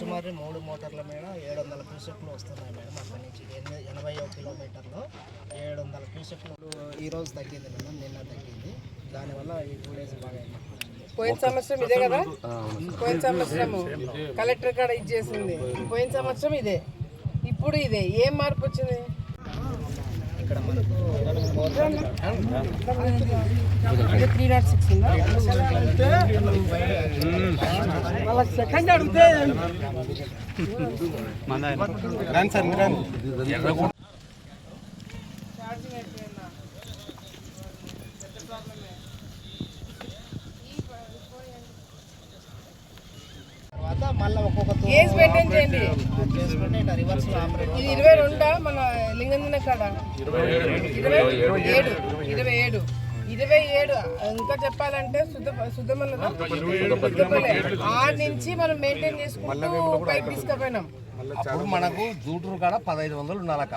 సుమారు మూడు మోటార్ల మీద ఏడు వందల క్యూసెక్లు వస్తున్నాయి మేడం అక్కడి నుంచి. ఎనిమిది ఎనభై ఒక కిలోమీటర్లో ఏడు వందల క్యూసెక్లు ఈరోజు తగ్గింది మేడం నిన్న తగ్గింది. దానివల్ల ఈ టూ డేస్ బాగా అయింది. పోయిన సంవత్సరం ఇదే కదా? పోయిన సంవత్సరము కలెక్టర్ కాడ ఇచ్చేసింది. పోయిన సంవత్సరం ఇదే. ఇప్పుడు ఇదే. ఏం మార్పు వచ్చింది? ఇక్కడ మనకు త్రీ నాట్ సిక్స్ ఉందా? సెకండ్ అడిగితే ఛార్జింగ్ అయిపోయిందా పెద్ద ప్రాబ్లమే తర్వాత మళ్ళీ ఒక్కొక్క తూ- గేజ్ మెయింటైన్ చేయండి. చేసుకుంటే ఇట్లా రివర్స్ ఆపరేట్ ఇది ఇరవై రెండా? మన లింగందిన కాడ? ఇరవై ఏడు. ఇరవై ఏడు. ఇరవై ఏడు. ఇంకా చెప్పాలంటే శుద్ధమల్లే ఆరు నుంచి మనం మెయింటైన్ చేసుకుంటూ పైకి తీసుకుపోయినాం. అప్పుడు మనకు జూటూరు కాడ పదహైదు వందలు ఉండాలక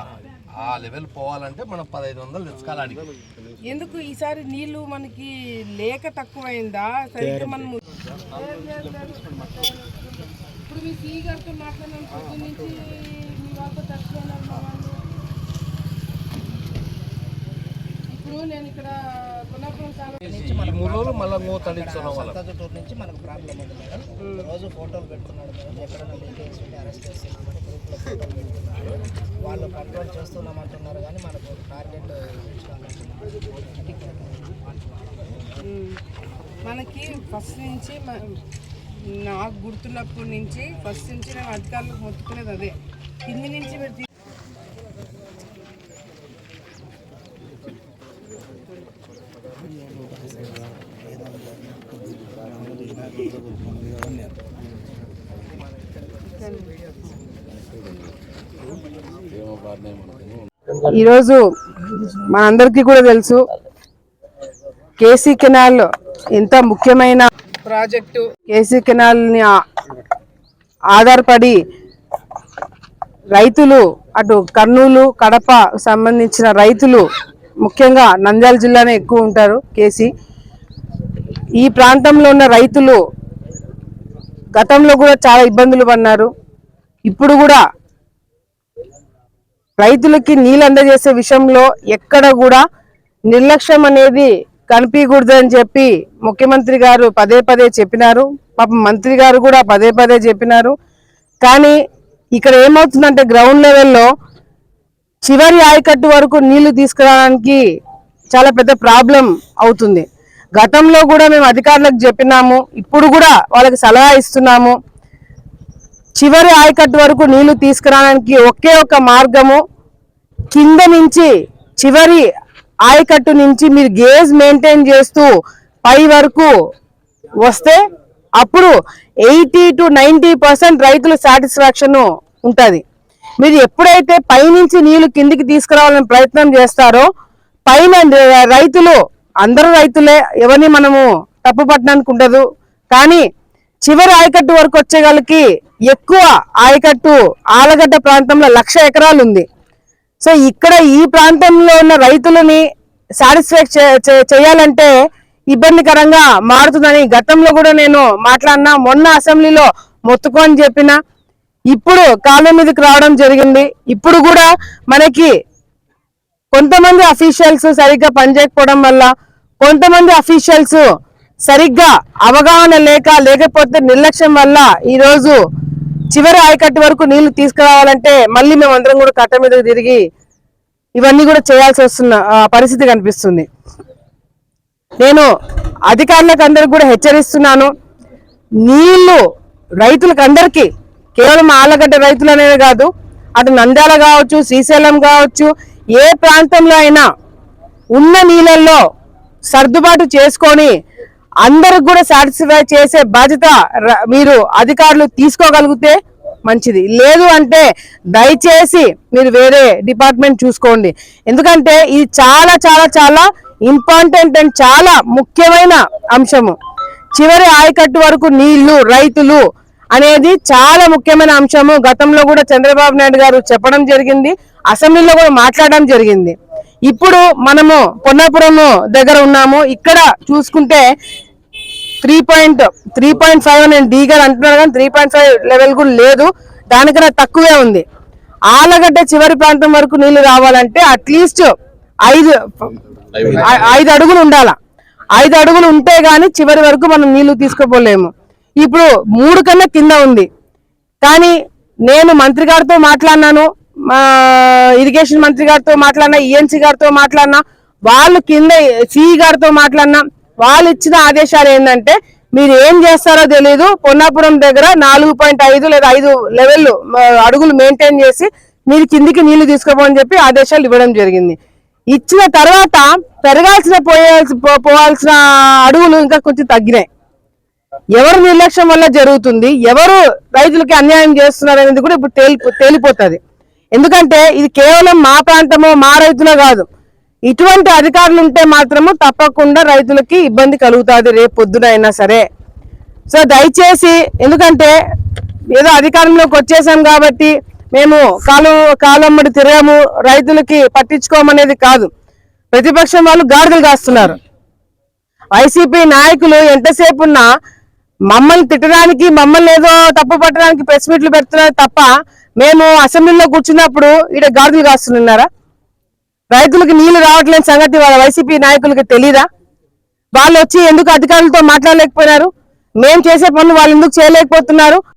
ఆ లెవెల్ పోవాలంటే మనం పదహైదు వందలు తెచ్చుకోవాలి. ఎందుకు ఈసారి నీళ్ళు మనకి లేక తక్కువైందా? సరిగ్గా మనం మీ సీ గారితో మాట్లాడిన పొద్దు నుంచి మీ వాళ్ళతో తక్కువ మా వాళ్ళు. ఇప్పుడు నేను ఇక్కడ కొన్నాపురం కాలం ఈ మూడు రోజులు మళ్ళీ మూత సంతజుటూరు నుంచి మనకు ప్రాబ్లం ఉంది మేడం. రోజు ఫోటోలు పెడుతున్నాడు మేడం. ఎక్కడైనా లీకేజ్ ఉంటే అరెస్ట్ చేస్తున్నామని గ్రూప్లో ఫోటోలు పెడుతున్నారు వాళ్ళు కంట్రోల్ చేస్తున్నామంటున్నారు కానీ మనకు టార్గెట్ ఉమ్. మనకి ఫస్ట్ నుంచి నాకు గుర్తున్నప్పటి నుంచి ఫస్ట్ నుంచి నేను అధికారులకు మొత్తుకునేది అదే. కింది నుంచి మీరు తీ- ఈరోజు మనందరికీ కూడా తెలుసు కేసీ కెనాల్ ఎంత ముఖ్యమైన ప్రాజెక్టు కేసీ కెనాల్ని ఆధారపడి రైతులు అటు కర్నూలు కడప సంబంధించిన రైతులు ముఖ్యంగా నంద్యాల జిల్లానే ఎక్కువ ఉంటారు కేసీ. ఈ ప్రాంతంలో ఉన్న రైతులు గతంలో కూడా చాలా ఇబ్బందులు పడినారు ఇప్పుడు కూడా రైతులకి నీళ్ళు అందజేసే విషయంలో ఎక్కడ కూడా నిర్లక్ష్యం అనేది కనిపించకూడదు అని చెప్పి ముఖ్యమంత్రి గారు పదే పదే చెప్పినారు. పాపం మంత్రి గారు కూడా పదే పదే చెప్పినారు. కానీ ఇక్కడ ఏమవుతుందంటే గ్రౌండ్ లెవెల్లో చివరి ఆయకట్టు వరకు నీళ్ళు తీసుకురావడానికి చాలా పెద్ద ప్రాబ్లం అవుతుంది. గతంలో కూడా మేము అధికారులకు చెప్పినాము. ఇప్పుడు కూడా వాళ్ళకి సలహా ఇస్తున్నాము. చివరి ఆయకట్టు వరకు నీళ్ళు తీసుకురావడానికి ఒకే ఒక మార్గము కింద నుంచి చివరి ఆయకట్టు నుంచి మీరు గేజ్ మెయింటైన్ చేస్తూ పై వరకు వస్తే అప్పుడు ఎయిటీ టు నైంటీ పర్సెంట్ రైతుల సాటిస్ఫాక్షన్ ఉంటుంది. మీరు ఎప్పుడైతే పైనుంచి నీళ్ళు కిందికి తీసుకురావాలని ప్రయత్నం చేస్తారో పైన రైతులు అందరూ రైతులే ఎవరిని మనము తప్పు పట్టడానికి ఉండదు. కానీ చివరి ఆయకట్టు వరకు వచ్చే వాళ్ళకి ఎక్కువ ఆయకట్టు ఆలగడ్డ ప్రాంతంలో లక్ష ఎకరాలు ఉంది సో ఇక్కడ ఈ ప్రాంతంలో ఉన్న రైతులని సాటిస్ఫై చేయాలంటే ఇబ్బందికరంగా మారుతుందని గతంలో కూడా నేను మాట్లాడినా మొన్న అసెంబ్లీలో మొత్తుకొని చెప్పిన. ఇప్పుడు కాలం మీదకి రావడం జరిగింది. ఇప్పుడు కూడా మనకి కొంతమంది అఫీషియల్స్ సరిగ్గా పనిచేయకపోవడం వల్ల కొంతమంది అఫీషియల్స్ సరిగ్గా అవగాహన లేక లేకపోతే నిర్లక్ష్యం వల్ల ఈరోజు చివరి ఆయకట్టు వరకు నీళ్ళు తీసుకురావాలంటే మళ్ళీ మేమందరం కూడా కట్ట మీద తిరిగి ఇవన్నీ కూడా చేయాల్సి వస్తున్న పరిస్థితి కనిపిస్తుంది. నేను అధికారులకు అందరికి కూడా హెచ్చరిస్తున్నాను. నీళ్ళు రైతులకు అందరికీ కేవలం ఆలగడ్డ రైతులు అనేది కాదు అటు నంద్యాల కావచ్చు శ్రీశైలం కావచ్చు ఏ ప్రాంతంలో అయినా ఉన్న నీళ్ళల్లో సర్దుబాటు చేసుకొని అందరికి కూడా సాటిస్ఫై చేసే బాధ్యత మీరు అధికారులు తీసుకోగలిగితే మంచిది. లేదు అంటే దయచేసి మీరు వేరే డిపార్ట్మెంట్ చూసుకోండి. ఎందుకంటే ఇది చాలా చాలా చాలా ఇంపార్టెంట్ అండ్ చాలా ముఖ్యమైన అంశము. చివరి ఆయకట్టు వరకు నీళ్ళు రైతులు అనేది చాలా ముఖ్యమైన అంశము. గతంలో కూడా చంద్రబాబు నాయుడు గారు చెప్పడం జరిగింది. అసెంబ్లీలో కూడా మాట్లాడడం జరిగింది. ఇప్పుడు మనము పొన్నాపురం దగ్గర ఉన్నాము. ఇక్కడ చూసుకుంటే three point three point five నేను డీ గారు అంటున్నారు కానీ త్రీ పాయింట్ ఫైవ్ లెవెల్ కూడా లేదు. దానికన్నా తక్కువే ఉంది. ఆలగడ్డ చివరి ప్రాంతం వరకు నీళ్ళు రావాలంటే అట్లీస్ట్ ఐదు ఐదు అడుగులు ఉండాల. ఐదు అడుగులు ఉంటే గాని చివరి వరకు మనం నీళ్ళు తీసుకోపోలేము ఇప్పుడు మూడు కన్నా కింద ఉంది. కానీ నేను మంత్రి గారితో మాట్లాడినాను. మా ఇరిగేషన్ మంత్రి గారితో మాట్లాడినా ఈఎన్సీ గారితో మాట్లాడినా వాళ్ళు కింద సిఈ గారితో మాట్లాడినా వాళ్ళు ఇచ్చిన ఆదేశాలు ఏంటంటే మీరు ఏం చేస్తారో తెలియదు పొన్నాపురం దగ్గర నాలుగు పాయింట్ ఐదు లేదా ఐదు లెవెల్ అడుగులు మెయింటైన్ చేసి మీరు కిందికి నీళ్ళు తీసుకోమని చెప్పి ఆదేశాలు ఇవ్వడం జరిగింది. ఇచ్చిన తర్వాత పెరగాల్సిన పోయాల్సి పో- పోవాల్సిన అడుగులు ఇంకా కొంచెం తగ్గినాయి. ఎవరు నిర్లక్ష్యం వల్ల జరుగుతుంది? ఎవరు రైతులకి అన్యాయం చేస్తున్నారు అనేది కూడా ఇప్పుడు తేలి తేలిపోతుంది. ఎందుకంటే ఇది కేవలం మా ప్రాంతము మా రైతులే కాదు. ఇటువంటి అధికారులు ఉంటే మాత్రము తప్పకుండా రైతులకి ఇబ్బంది కలుగుతుంది రేపు పొద్దున అయినా సరే. సో దయచేసి ఎందుకంటే ఏదో అధికారంలోకి వచ్చేసాం కాబట్టి మేము కాలు కాలమ్మడి తిరగము రైతులకి పట్టించుకోమనేది కాదు. ప్రతిపక్షం వాళ్ళు గాడిదలు కాస్తున్నారు. వైసీపీ నాయకులు ఎంతసేపు ఉన్నా మమ్మల్ని తిట్టడానికి మమ్మల్ని ఏదో తప్పు పట్టడానికి ప్రెస్ మీట్లు పెడుతున్నారు తప్ప మేము అసెంబ్లీలో కూర్చున్నప్పుడు ఈడ గాడులు కాస్తున్నారా రైతులకు నీళ్ళు రావట్లేని సంగతి వాళ్ళ వైసీపీ నాయకులకి తెలీదా? వాళ్ళు వచ్చి ఎందుకు అధికారులతో మాట్లాడలేకపోయినారు? మేము చేసే పనులు వాళ్ళు ఎందుకు చేయలేకపోతున్నారు?